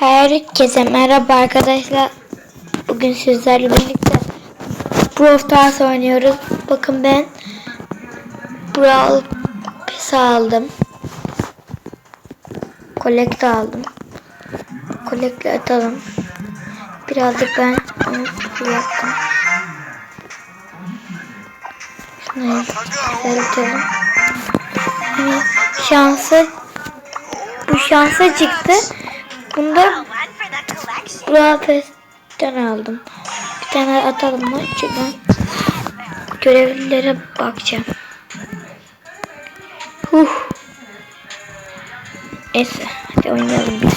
Herkese merhaba arkadaşlar. Bugün sizlerle birlikte Brawl Stars oynuyoruz. Bakın ben Brawl Pass aldım. Collect aldım. Collect atalım. Birazcık ben onu yaptım. Şunu düzeltelim. Şansı bu şansa çıktı. Bunda. Brawl Pass'ten aldım. Bir tane atalım mı? Çünkü ben görevlilere bakacağım. Huh. Neyse hadi oynayalım biz.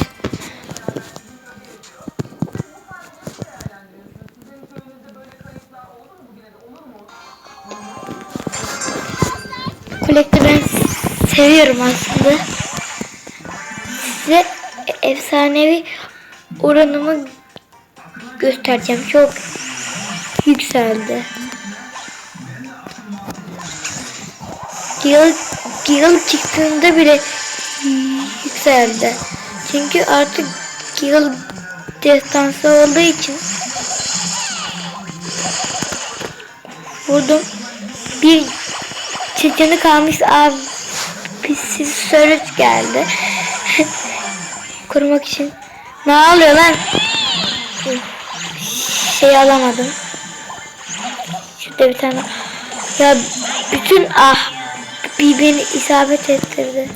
Kolekti ben seviyorum aslında. Size efsanevi oranımı göstereceğim. Çok yükseldi. Yıl, yıl çıktığında bile yükseldi. Çünkü artık yıl destansı olduğu için vurdum. Bir çeçeni kalmış abi siz Surge geldi. Korumak için. Ne oluyor lan? Şey alamadım. Şurada bir tane. Ya bütün ah bir beni isabet ettirdi.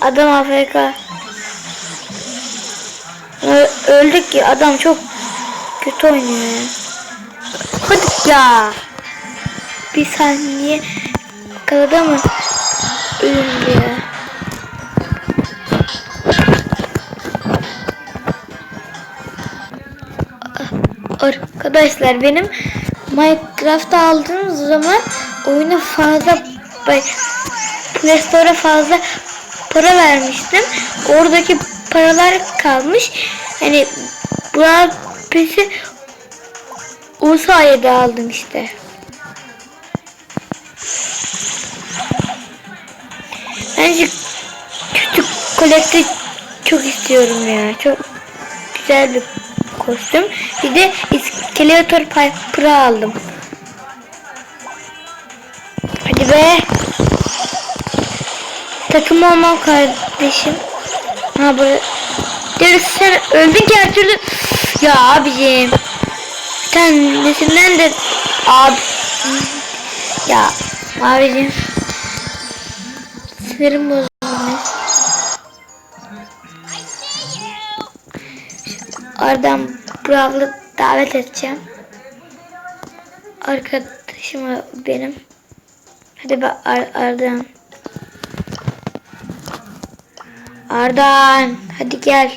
Adam AFK. Öldük ki adam çok kötü oynuyor. Hadi ya. Bir saniye kaldı ama ölüm diye. Arkadaşlar benim Minecraft'ta aldığım zaman oyuna fazla Play Store'a fazla para vermiştim. Oradaki paralar kalmış. Yani bu pesi o sayede aldım işte. Bence kötü kolekte çok istiyorum ya. Çok güzel bir kostüm. Bir de İskeletor Piper'ı aldım. Hadi be. Takım olmam kardeşim. Ha böyle. Deriz sen öldün ki her türlü. Ya abicim. Sen nesinden de abi. Ya abicim. Sinirim bozuldu. Oradan Brav'lı davet edeceğim. Arkadaşım benim. Hadi be Ar Ardan. Ardan hadi gel.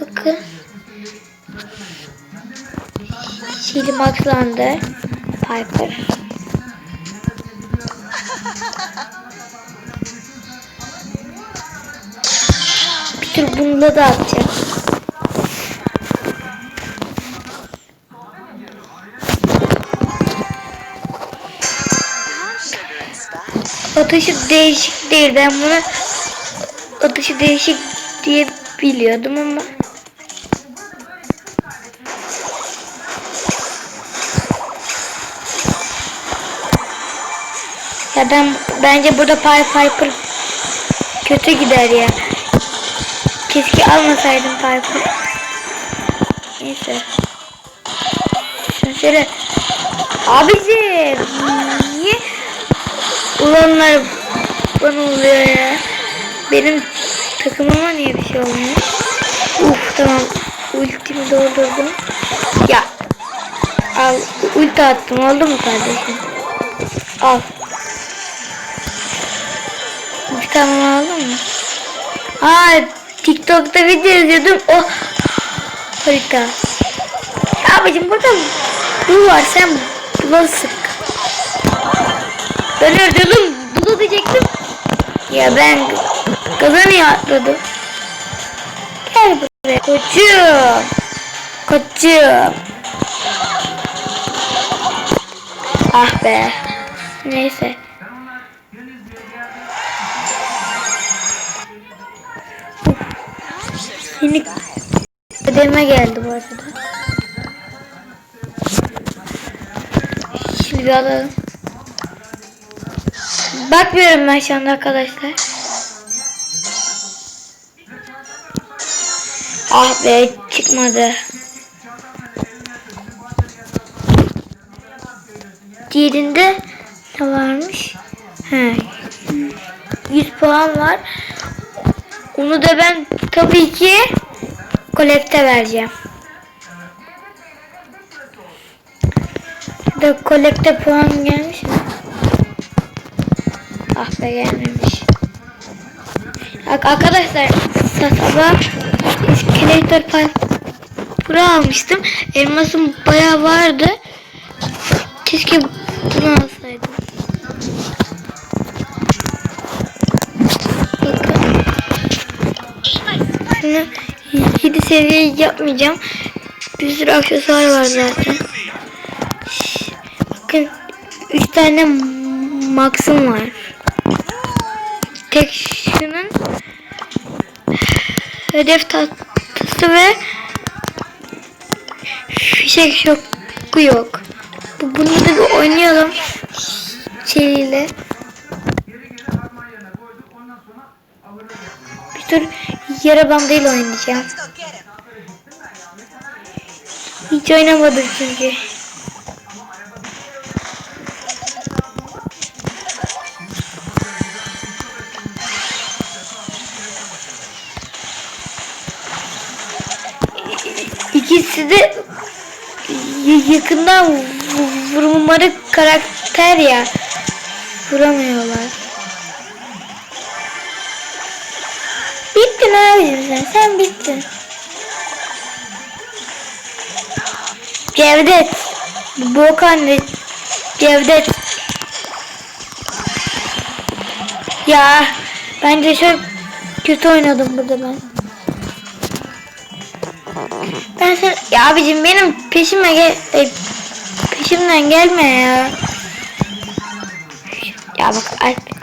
Bakın. Şili maxlandı. Piper. Bir tür bununla da atacağım. Atışı değişik değil. Ben bunu atışı değişik diye biliyordum ama Ya ben bence burada Piper Piper kötü gider ya. Keşke almasaydım Piper. Neyse. Şunu şöyle. Abicim niye ulanlar bana oluyor ya? Benim takımıma niye bir şey olmuyor? Uf tamam. Ultimi doldurdum. Ya. Al ulti attım oldu mu kardeşim? Al. Tamam aldın mı? Aa TikTok'ta video izliyordum. O harita. Abicim burada bu var sen bula sık. Ben öldürdüm. Bulu diyecektim. Ya ben gaza niye atladım? Gel buraya koçum. Koçum. Ah be. Neyse. Yeni ödeme geldi bu arada. Şimdi bir alalım. Bakmıyorum ben şu anda arkadaşlar. Ah be çıkmadı. Diğerinde ne varmış? He. 100 puan var. Onu da ben tabii ki kolekte vereceğim. Da kolekte puan gelmiş mi? Ah be gelmemiş. Bak arkadaşlar sabah iskeletor para almıştım. Elmasım bayağı vardı. Keşke bunu alsaydım. Şunu 7 seviye yapmayacağım. Bir sürü aksesuar var zaten. Bakın 3 tane max'ım var. Tek şunun hedef tahtası ve fişek şoku yok. Bu bunu da bir oynayalım şeyiyle. Bir tür yara bandıyla oynayacağım. Hiç oynamadım çünkü. İkisi de yakından vu- vurmaları karakter ya. Vuramıyorlar. Bittin abicim sen. Sen bittin. Cevdet. Bok anne. Cevdet. Ya bence çok kötü oynadım burada ben. Ben sen ya abicim benim peşime gel e, peşimden gelme ya. Ya bak Alp.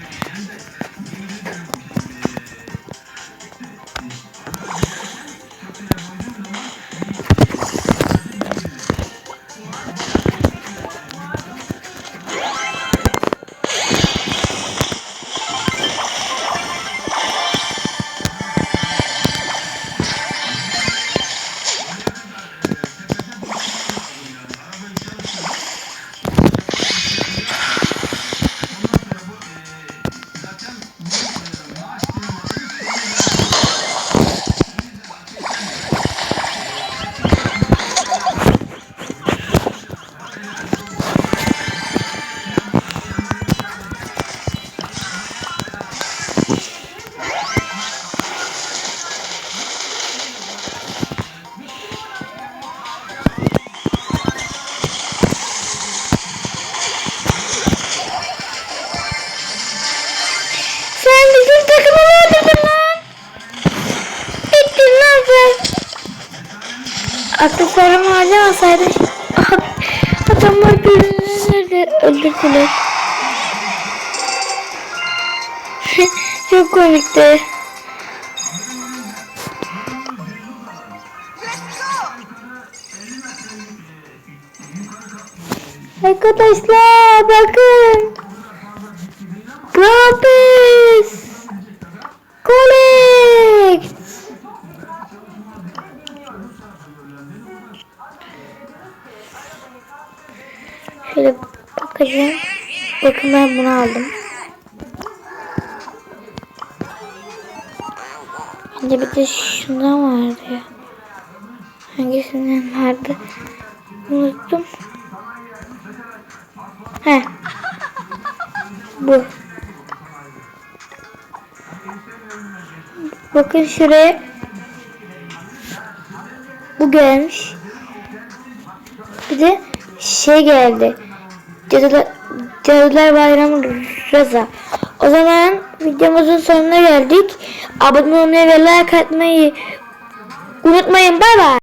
Aksesuarımı harcamasaydın. Aha, Adamlar birbirini öldürdüler. Çok komikti. Arkadaşlar bakın. Propis. Collect. Şöyle bakacağım. Bakın ben bunu aldım. Şimdi bir de şundan vardı ya. Hangisinden vardı? Unuttum. He. Bu. Bakın şuraya. Bu gelmiş. Bir de şey geldi. Cadılar, Cadılar Bayramı Rıza. O zaman videomuzun sonuna geldik. Abone olmayı ve like atmayı unutmayın. Bay bay.